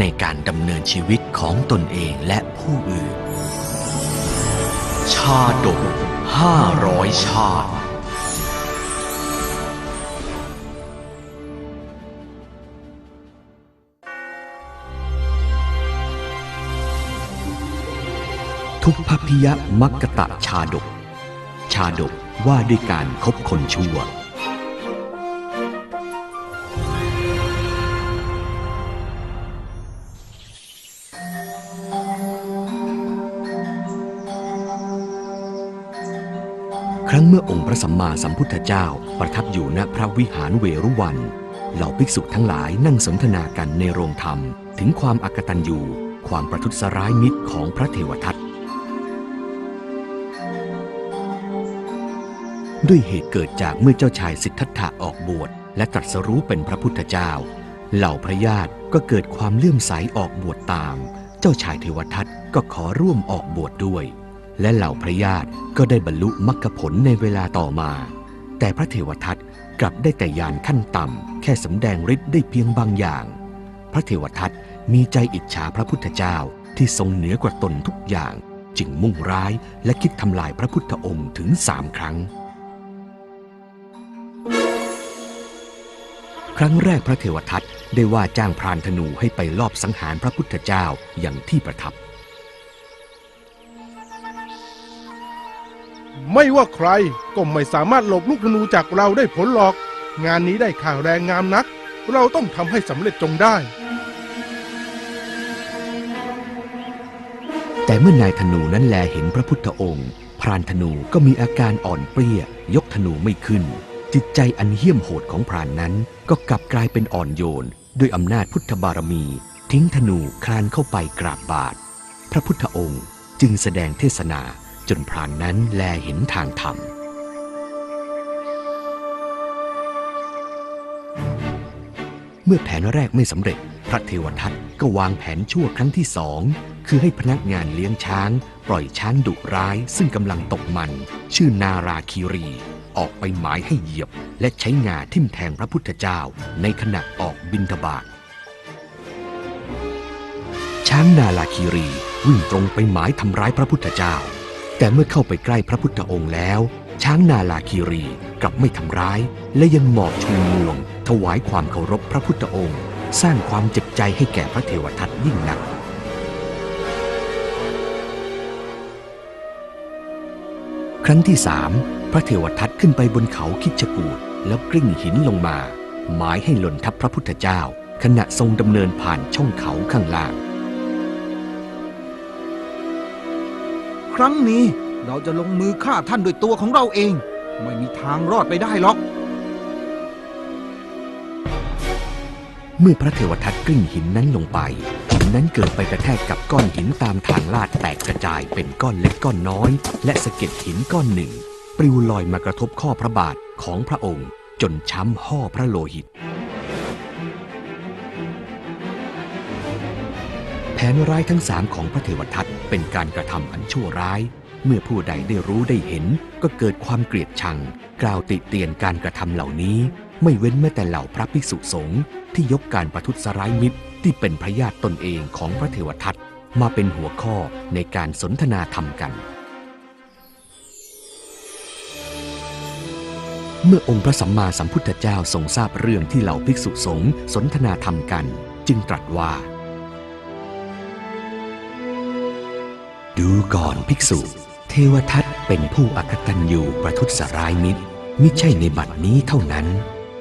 ในการดำเนินชีวิตของตนเองและผู้อื่น ชาดกห้าร้อยชาติทุพพิยมักกตะชาดก ชาดกว่าด้วยการคบคนชั่ว รั้งเมื่อองค์พระสัมมาสัมพุทธเจ้าประทับอยู่ณพระวิหารเวรุวัน เหล่าภิกษุทั้งหลายนั่งสนทนากันในโรงธรรม ถึงความอักตันยูความประทุษร้ายมิตรของพระเทวทัตด้วยเหตุเกิดจากเมื่อเจ้าชายสิทธัตถะออกบวชและตรัสรู้เป็นพระพุทธเจ้า เหล่าพระญาติก็เกิดความเลื่อมใสออกบวชตาม เจ้าชายเทวทัตก็ขอร่วมออกบวชด้วย และเหล่าพระญาติก็ได้บรรลุมรรคผลในเวลาต่อมา แต่พระเทวทัตกลับได้แต่ยานขั้นต่ำแค่สำแดงฤทธิ์ได้เพียงบางอย่าง พระเทวทัตมีใจอิจฉาพระพุทธเจ้าที่ทรงเหนือกว่าตนทุกอย่าง จึงมุ่งร้ายและคิดทำลายพระพุทธองค์ถึงสามครั้ง ครั้งแรกพระเทวทัตได้ว่าจ้างพรานธนูให้ไปลอบสังหารพระพุทธเจ้าอย่างที่ประทับ ไม่ว่าใครก็ไม่สามารถหลบลูกธนูจากเราได้ผลหรอก งานนี้ได้ข่าวแรงงามนัก เราต้องทำให้สำเร็จจงได้ แต่เมื่อนายธนูนั้นแลเห็นพระพุทธองค์ พรานธนูก็มีอาการอ่อนเปรี้ย ยกธนูไม่ขึ้น จิตใจอันเหี้ยมโหดของพรานนั้น ก็กลับกลายเป็นอ่อนโยน ด้วยอำนาจพุทธบารมี ทิ้งธนูคลานเข้าไปกราบบาท พระพุทธองค์จึงแสดงเทศนา จนพรานนั้นแลเห็นทางธรรม เมื่อแผนแรกไม่สำเร็จ พระเทวทัตก็วางแผนชั่วครั้งที่สอง คือให้พนักงานเลี้ยงช้าง ปล่อยช้างดุร้าย ซึ่งกำลังตกมัน ชื่อนาราคีรี ออกไปหมายให้เหยียบ และใช้งาทิ่มแทงพระพุทธเจ้า ในขณะออกบิณฑบาตช้างนาลาคีรีวิ่งตรงไปหมายทำร้ายพระพุทธเจ้า แต่เมื่อเข้าไปใกล้พระพุทธองค์แล้ว ช้างนาลาคีรีกลับไม่ทำร้าย และยังหมอบชูงวง ถวายความเคารพพระพุทธองค์ สร้างความเจ็บใจให้แก่พระเทวทัตยิ่งนัก ครั้งที่สามพระเทวทัตขึ้นไปบนเขาคิชกูดแล้วกลิ้งหินลงมา หมายให้หล่นทับพระพุทธเจ้า ขณะทรงดำเนินผ่านช่องเขาข้างล่าง ครั้งนี้ เราจะลงมือฆ่าท่านด้วยตัวของเราเอง ไม่มีทางรอดไปได้หรอก เมื่อพระเทวทัตกลิ้งหินนั้นลงไป หินนั้นเกิดไปกระแทกกับก้อนหินตามทางลาดแตกกระจายเป็นก้อนเล็กก้อนน้อย และสะเก็ดหินก้อนหนึ่ง ปลิวลอยมากระทบข้อพระบาทของพระองค์ จนช้ำห่อพระโลหิต แผนร้ายทั้งสามของพระเทวทัตเป็นการกระทำอันชั่วร้าย เมื่อผู้ใดได้รู้ได้เห็น ก็เกิดความเกลียดชัง กล่าวติเตียนการกระทำเหล่านี้ ไม่เว้นแม้แต่เหล่าพระภิกษุสงฆ์ที่ยกการประทุษร้ายมิตรที่เป็นพระญาติตนเองของพระเทวทัตมาเป็นหัวข้อในการสนทนาธรรมกัน เมื่อองค์พระสัมมาสัมพุทธเจ้าทรงทราบเรื่องที่เหล่าภิกษุสงฆ์สนทนาธรรมกัน จึงตรัสว่า ดูก่อนภิกษุ เทวทัตเป็นผู้อักตันยูประทุษร้ายมิตรมิใช่ในบัดนี้เท่านั้น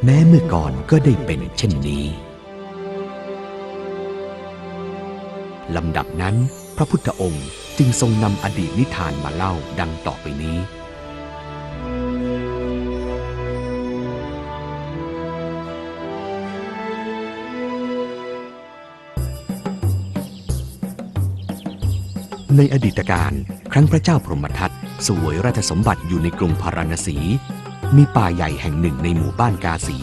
แม้เมื่อก่อนก็ได้เป็นเช่นนี้ลำดับนั้น พระพุทธองค์จึงทรงนำอดีตนิทานมาเล่าดังต่อไปนี้ ในอดีตการครั้งพระเจ้าพรหมทัตสวยราชสมบัติอยู่ในกรุงพาราณสี มีป่าใหญ่แห่งหนึ่งในหมู่บ้านกาสี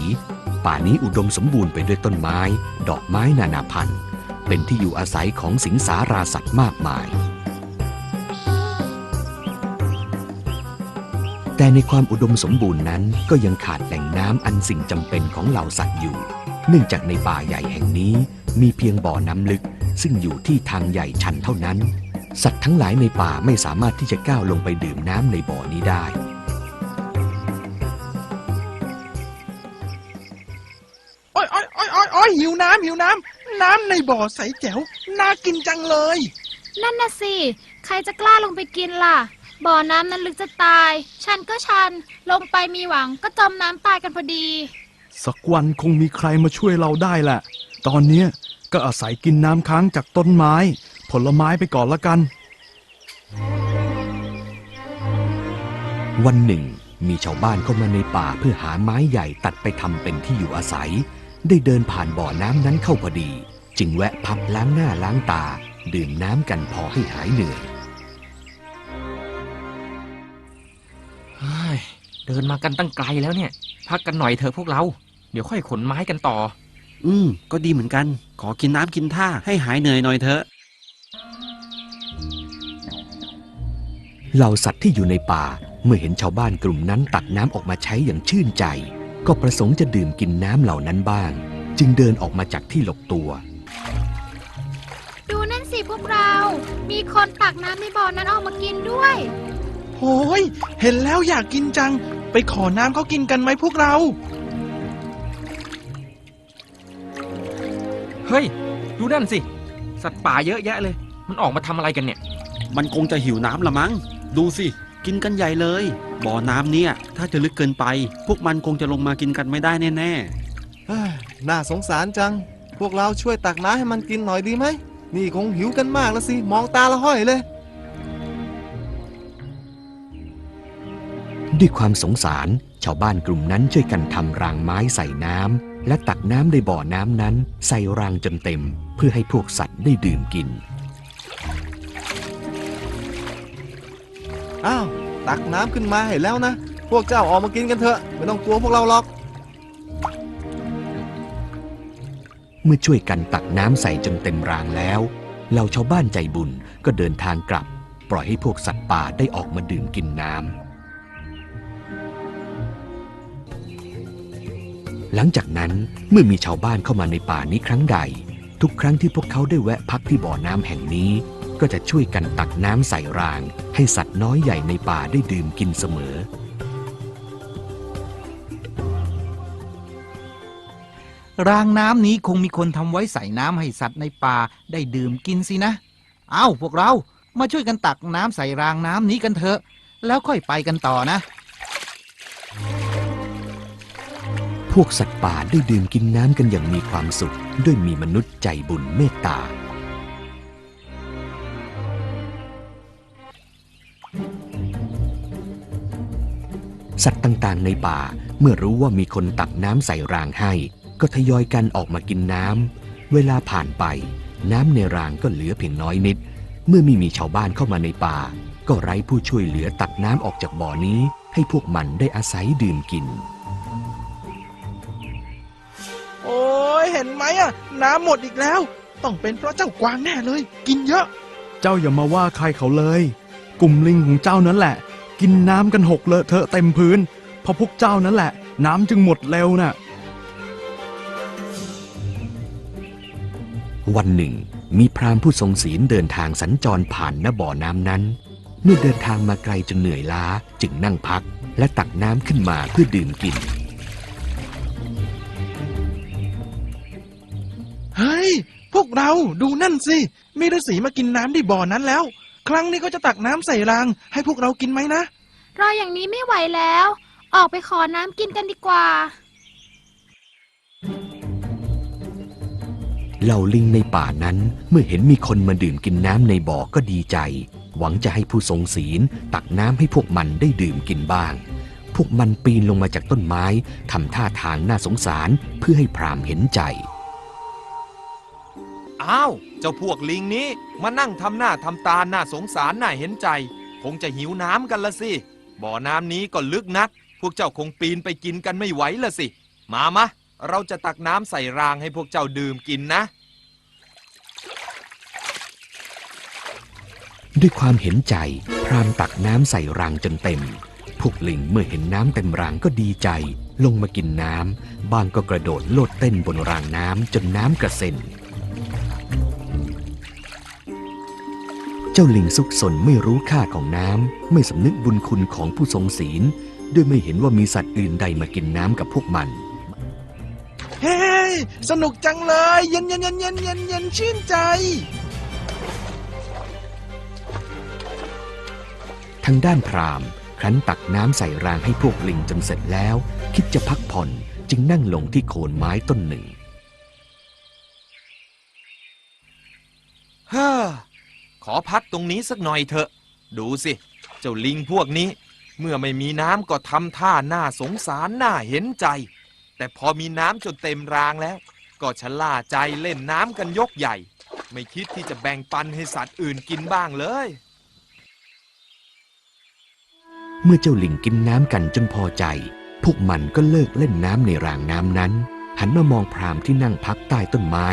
ป่านี้อุดมสมบูรณ์ไปด้วยต้นไม้ ดอกไม้นานาพันธุ์ เป็นที่อยู่อาศัยของสิงสาราสัตว์มากมาย แต่ในความอุดมสมบูรณ์นั้นก็ยังขาดแหล่งน้ำอันสิ่งจำเป็นของเหล่าสัตว์อยู่ เนื่องจากในป่าใหญ่แห่งนี้มีเพียงบ่อน้ำลึกซึ่งอยู่ที่ทางใหญ่ชันเท่านั้น สัตว์ทั้งหลายในป่าไม่สามารถที่จะก้าวลงไปดื่มน้ำในบ่อนี้ได้ โอ้ยโอ้ยโอ้ยโอ้ยโอ้ยหิวน้ำหิวน้ำน้ำในบ่อใสแจ๋วน่ากินจังเลย นั่นน่ะสิ ใครจะกล้าลงไปกินล่ะ บ่อน้ำนั้นลึกจะตาย ชันก็ชัน ลงไปมีหวังก็จมน้ำตายกันพอดี สักวันคงมีใครมาช่วยเราได้แหละ ตอนเนี้ยก็อาศัยกินน้ำค้างจากต้นไม้ ผลไม้ไปก่อนละกัน วันหนึ่ง มีชาวบ้านเข้ามาในป่าเพื่อหาไม้ใหญ่ตัดไปทำเป็นที่อยู่อาศัย ได้เดินผ่านบ่อน้ำนั้นเข้าพอดี จึงแวะพักล้างหน้าล้างตา ดื่มน้ำกันพอให้หายเหนื่อยเฮ้ยเดินมากันตั้งไกลแล้วเนี่ย พักกันหน่อยเถอะพวกเรา เดี๋ยวค่อยขนไม้กันต่อ อืม ก็ดีเหมือนกัน ขอกินน้ำกินท่าให้หายเหนื่อยหน่อยเถอะ เหล่าสัตว์ที่อยู่ในป่าเมื่อเห็นชาวบ้านกลุ่มนั้นตักน้ำออกมาใช้อย่างชื่นใจ ก็ประสงค์จะดื่มกินน้ำเหล่านั้นบ้าง จึงเดินออกมาจากที่หลบตัว ดูนั่นสิพวกเรา มีคนตักน้ำในบ่อนั้นออกมากินด้วยโหยเห็นแล้วอยากกินจัง ไปขอน้ำเขากินกันไหมพวกเรา เฮ้ย ดูนั่นสิ สัตว์ป่าเยอะแยะเลย มันออกมาทำอะไรกันเนี่ย มันคงจะหิวน้ำละมั้ง ดูสิ กินกันใหญ่เลย บ่อน้ำเนี่ย ถ้าจะลึกเกินไป พวกมันคงจะลงมากินกันไม่ได้แน่เฮ้ยน่าสงสารจัง พวกเราช่วยตักน้ำให้มันกินหน่อยดีไหม นี่คงหิวกันมากแล้วสิ มองตาละห้อยเลย ด้วยความสงสาร ชาวบ้านกลุ่มนั้นช่วยกันทำรางไม้ใส่น้ำและตักน้ำในบ่อน้ำนั้น ใส่รางจนเต็ม เพื่อให้พวกสัตว์ได้ดื่มกิน อ้าวตักน้ำขึ้นมาให้แล้วนะ พวกเจ้าออกมากินกันเถอะ ไม่ต้องกลัวพวกเราหรอก เมื่อช่วยกันตักน้ำใส่จนเต็มรางแล้วเหล่าชาวบ้านใจบุญก็เดินทางกลับ ปล่อยให้พวกสัตว์ป่าได้ออกมาดื่มกินน้ำหลังจากนั้นเมื่อมีชาวบ้านเข้ามาในป่านี้ครั้งใด ทุกครั้งที่พวกเขาได้แวะพักที่บ่อน้ำแห่งนี้ ก็จะช่วยกันตักน้ำใส่ราง ให้สัตว์น้อยใหญ่ในป่าได้ดื่มกินเสมอ รางน้ำนี้คงมีคนทำไว้ใส่น้ำให้สัตว์ในป่าได้ดื่มกินสินะ เอ้าพวกเรามาช่วยกันตักน้ำใส่รางน้ำนี้กันเถอะ แล้วค่อยไปกันต่อนะ พวกสัตว์ป่าได้ดื่มกินน้ำกันอย่างมีความสุข ด้วยมีมนุษย์ใจบุญเมตตา สัตว์ต่างๆ ในป่าเมื่อรู้ว่ามีคนตักน้ำใส่รางให้ ก็ทยอยกันออกมากินน้ำ เวลาผ่านไป น้ำในรางก็เหลือเพียงน้อยนิด เมื่อไม่มีชาวบ้านเข้ามาในป่า ก็ไร้ผู้ช่วยเหลือตักน้ำออกจากบ่อนี้ ให้พวกมันได้อาศัยดื่มกิน โอ้ยเห็นไหมอะน้ำหมดอีกแล้ว ต้องเป็นเพราะเจ้ากวางแน่เลย กินเยอะ เจ้าอย่ามาว่าใครเขาเลย กลุ่มลิงของเจ้านั่นแหละ กินน้ำกันหกเลอะเทอะเต็มพื้น เพราะพวกเจ้านั่นแหละ น้ำจึงหมดเร็วน่ะวันหนึ่ง มีพราหมณ์ผู้ทรงศีลเดินทางสัญจรผ่านหน้าบ่อน้ำนั้น เมื่อเดินทางมาไกลจนเหนื่อยล้าจึงนั่งพัก และตักน้ำขึ้นมาเพื่อดื่มกิน เฮ้ย พวกเราดูนั่นสิ มีฤาษีมากินน้ำที่บ่อนั้นแล้ว ครั้งนี้ก็จะตักน้ำใส่รางให้พวกเรากินไหมนะ รออย่างนี้ไม่ไหวแล้ว ออกไปขอน้ำกินกันดีกว่า เหล่าลิงในป่านั้นเมื่อเห็นมีคนมาดื่มกินน้ำในบ่อก็ดีใจ หวังจะให้ผู้ทรงศีลตักน้ำให้พวกมันได้ดื่มกินบ้าง พวกมันปีนลงมาจากต้นไม้ทำท่าทางน่าสงสารเพื่อให้พราหมณ์เห็นใจ อ้าว เจ้าพวกลิงนี้มานั่งทำหน้าทำตาหน้าสงสารหน่าเห็นใจ คงจะหิวน้ำกันละสิ บ่อน้ำนี้ก็ลึกนัก พวกเจ้าคงปีนไปกินกันไม่ไหวละสิ มามะ เราจะตักน้ำใส่รางให้พวกเจ้าดื่มกินนะ ด้วยความเห็นใจ พรามตักน้ำใส่รางจนเต็ม พวกลิงเมื่อเห็นน้ำเต็มรางก็ดีใจ ลงมากินน้ำบางก็กระโดดโลดเต้นบนรางน้ำจนน้ำกระเซ็น เจ้าลิงซุกซนไม่รู้ค่าของน้ำ ไม่สำนึกบุญคุณของผู้ทรงศีล ด้วยไม่เห็นว่ามีสัตว์อื่นใดมากินน้ำกับพวกมัน เฮ้ยสนุกจังเลย เย็นเย็นเย็นเย็นเย็นเย็นชื่นใจ ทางด้านพราหมณ์ครั้นตักน้ำใส่รางให้พวกลิงจนเสร็จแล้ว คิดจะพักผ่อนจึงนั่งลงที่โคนไม้ต้นหนึ่งฮ่า ขอพักตรงนี้สักหน่อยเถอะ ดูสิ เจ้าลิงพวกนี้ เมื่อไม่มีน้ำก็ทำท่าหน้าสงสารหน้าเห็นใจ แต่พอมีน้ำจนเต็มรางแล้ว ก็ชะล่าใจเล่นน้ำกันยกใหญ่ ไม่คิดที่จะแบ่งปันให้สัตว์อื่นกินบ้างเลย เมื่อเจ้าลิงกินน้ำกันจนพอใจ พวกมันก็เลิกเล่นน้ำในรางน้ำนั้น หันมามองพรามที่นั่งพักใต้ต้นไม้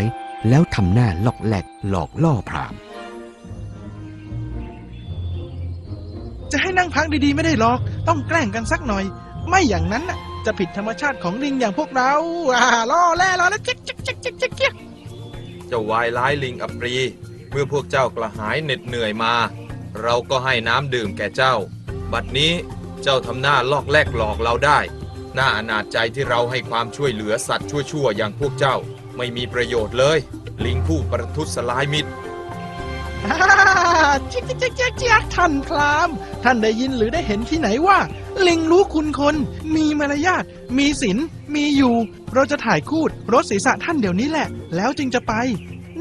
แล้วทำหน้าลอกแหลกหลอกล่อพราม จะให้นั่งพักดีๆไม่ได้หรอก ต้องแกล้งกันสักหน่อย ไม่อย่างนั้นน่ะ จะผิดธรรมชาติของลิงอย่างพวกเรา อ่าล่อแล่ล่อแล้วจิกจิ๊กจิกจิ๊กจิกจิ๊กเจ้าวายร้ายลิงอัปรี เมื่อพวกเจ้ากระหายเหน็ดเหนื่อยมา เราก็ให้น้ำดื่มแก่เจ้า บัดนี้เจ้าทำหน้าลอกแลกหลอกเราได้ หน่าอนาจใจที่เราให้ความช่วยเหลือสัตว์ชั่วๆอย่างพวกเจ้า ไม่มีประโยชน์เลย ลิงผู้ประทุษร้ายมิตร อ่าจิ๊กจิ๊กจิ๊กจิกจิ๊กท่านพรามท่านได้ยินหรือได้เห็นที่ไหนว่า ลิงรู้คุณคน มีมารยาทมีศีลมีอยู่ เราจะถ่ายคูดรถศีรษะท่านเดี๋ยวนี้แหละ แล้วจึงจะไป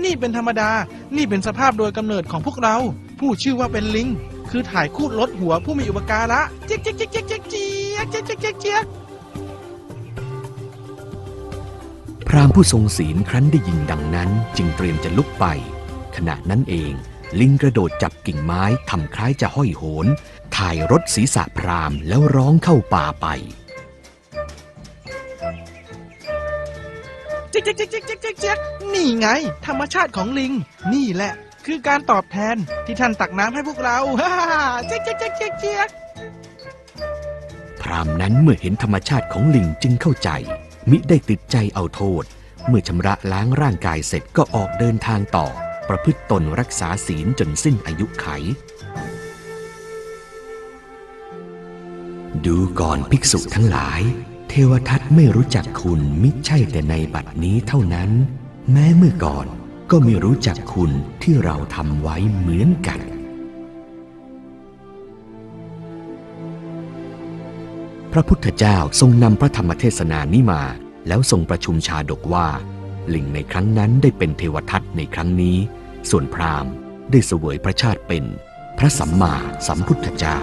นี่เป็นธรรมดา นี่เป็นสภาพโดยกำเนิดของพวกเรา ผู้ชื่อว่าเป็นลิง คือถ่ายคูดรถหัวผู้มีอุปการะเจ๊กเจ๊กเจ๊กเจ๊กเจ๊กเจ๊กเจ๊กเจ๊กเจ๊กเจ๊กพราหมณ์ผู้ทรงศีลครั้นได้ยินดังนั้น จึงเตรียมจะลุกไป ขณะนั้นเอง ลิงกระโดดจับกิ่งไม้ทำคล้ายจะห้อยโหน ถ่ายรถศีรษะพราหมณ์แล้วร้องเข้าป่าไปเจ๊กเจ๊กเจ๊กเจ๊กเจ๊กเจ๊กเจ๊กนี่ไง ธรรมชาติของลิง นี่แหละ คือการตอบแทนที่ท่านตักน้ำให้พวกเราฮ่าเจ๊กเจ๊กเจ๊กเจ๊กเจ๊กพราหมณ์นั้นเมื่อเห็นธรรมชาติของลิงจึงเข้าใจ มิได้ติดใจเอาโทษ เมื่อชำระล้างร่างกายเสร็จก็ออกเดินทางต่อ ประพฤติตนรักษาศีลจนสิ้นอายุไข ดูก่อนภิกษุทั้งหลาย เทวทัตไม่รู้จักคุณมิใช่แต่ในบัดนี้เท่านั้น แม้เมื่อก่อนก็ไม่รู้จักคุณที่เราทำไว้เหมือนกันพระพุทธเจ้าทรงนำพระธรรมเทศนานี้มา แล้วทรงประชุมชาดกว่า ลิงในครั้งนั้นได้เป็นเทวทัตในครั้งนี้ ส่วนพราหมณ์ได้เสวยพระชาติเป็น พระสัมมาสัมพุทธเจ้า